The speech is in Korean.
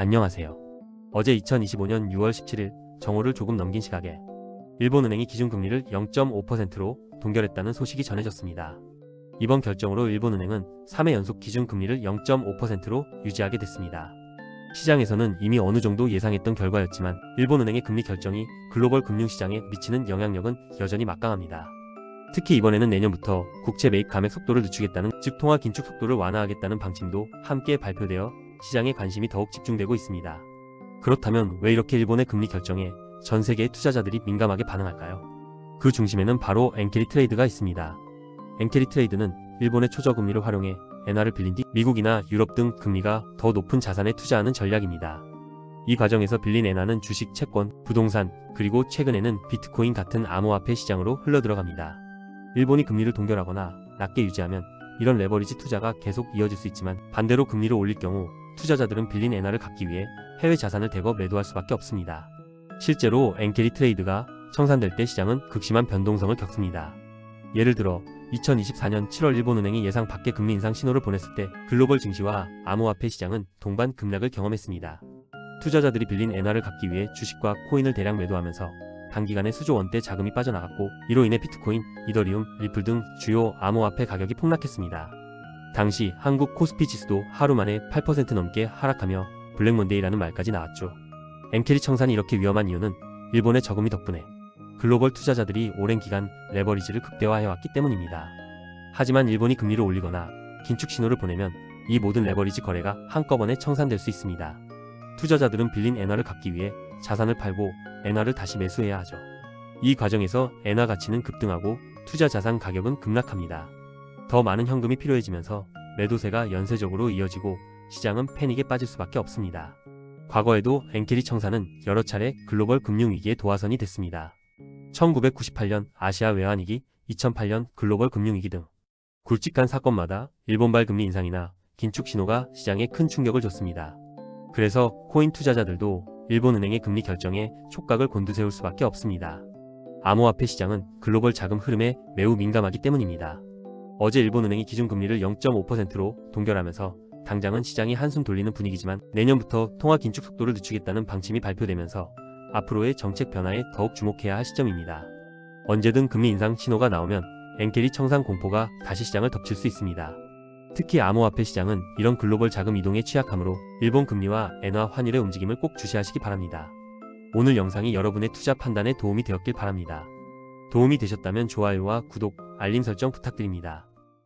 안녕하세요. 어제 2025년 6월 17일 정오를 조금 넘긴 시각에 일본은행이 기준금리를 0.5%로 동결했다는 소식이 전해졌습니다. 이번 결정으로 일본은행은 3회 연속 기준금리를 0.5%로 유지하게 됐습니다. 시장에서는 이미 어느 정도 예상했던 결과였지만 일본은행의 금리 결정이 글로벌 금융시장에 미치는 영향력은 여전히 막강합니다. 특히 이번에는 내년부터 국채 매입 감액 속도를 늦추겠다는 즉 통화 긴축 속도를 완화하겠다는 방침도 함께 발표되어 시장의 관심이 더욱 집중되고 있습니다. 그렇다면 왜 이렇게 일본의 금리 결정에 전 세계의 투자자들이 민감하게 반응할까요? 그 중심에는 바로 엔캐리 트레이드가 있습니다. 엔캐리 트레이드는 일본의 초저금리를 활용해 엔화를 빌린 뒤 미국이나 유럽 등 금리가 더 높은 자산에 투자하는 전략입니다. 이 과정에서 빌린 엔화는 주식, 채권, 부동산, 그리고 최근에는 비트코인 같은 암호화폐 시장으로 흘러들어갑니다. 일본이 금리를 동결하거나 낮게 유지하면 이런 레버리지 투자가 계속 이어질 수 있지만 반대로 금리를 올릴 경우 투자자들은 빌린 엔화를 갚기 위해 해외 자산을 대거 매도할 수밖에 없습니다. 실제로 엔캐리 트레이드가 청산될 때 시장은 극심한 변동성을 겪습니다. 예를 들어 2024년 7월 일본은행이 예상 밖의 금리 인상 신호를 보냈을 때 글로벌 증시와 암호화폐 시장은 동반 급락을 경험했습니다. 투자자들이 빌린 엔화를 갚기 위해 주식과 코인을 대량 매도하면서 단기간에 수조 원대 자금이 빠져나갔고 이로 인해 비트코인, 이더리움, 리플 등 주요 암호화폐 가격이 폭락했습니다. 당시 한국 코스피 지수도 하루 만에 8% 넘게 하락하며 블랙먼데이라는 말까지 나왔죠. 엔캐리 청산이 이렇게 위험한 이유는 일본의 저금리 덕분에 글로벌 투자자들이 오랜 기간 레버리지를 극대화해왔기 때문입니다. 하지만 일본이 금리를 올리거나 긴축 신호를 보내면 이 모든 레버리지 거래가 한꺼번에 청산될 수 있습니다. 투자자들은 빌린 엔화를 갚기 위해 자산을 팔고 엔화를 다시 매수해야 하죠. 이 과정에서 엔화 가치는 급등하고 투자 자산 가격은 급락합니다. 더 많은 현금이 필요해지면서 매도세가 연쇄적으로 이어지고 시장은 패닉에 빠질 수밖에 없습니다. 과거에도 엔캐리 청산은 여러 차례 글로벌 금융위기의 도화선이 됐습니다. 1998년 아시아 외환위기, 2008년 글로벌 금융위기 등 굵직한 사건마다 일본발 금리 인상이나 긴축 신호가 시장에 큰 충격을 줬습니다. 그래서 코인 투자자들도 일본은행의 금리 결정에 촉각을 곤두세울 수밖에 없습니다. 암호화폐 시장은 글로벌 자금 흐름에 매우 민감하기 때문입니다. 어제 일본은행이 기준금리를 0.5%로 동결하면서 당장은 시장이 한숨 돌리는 분위기지만 내년부터 통화 긴축 속도를 늦추겠다는 방침이 발표되면서 앞으로의 정책 변화에 더욱 주목해야 할 시점입니다. 언제든 금리 인상 신호가 나오면 엔캐리 청산 공포가 다시 시장을 덮칠 수 있습니다. 특히 암호화폐 시장은 이런 글로벌 자금 이동에 취약하므로 일본 금리와 엔화 환율의 움직임을 꼭 주시하시기 바랍니다. 오늘 영상이 여러분의 투자 판단에 도움이 되었길 바랍니다. 도움이 되셨다면 좋아요와 구독, 알림 설정 부탁드립니다.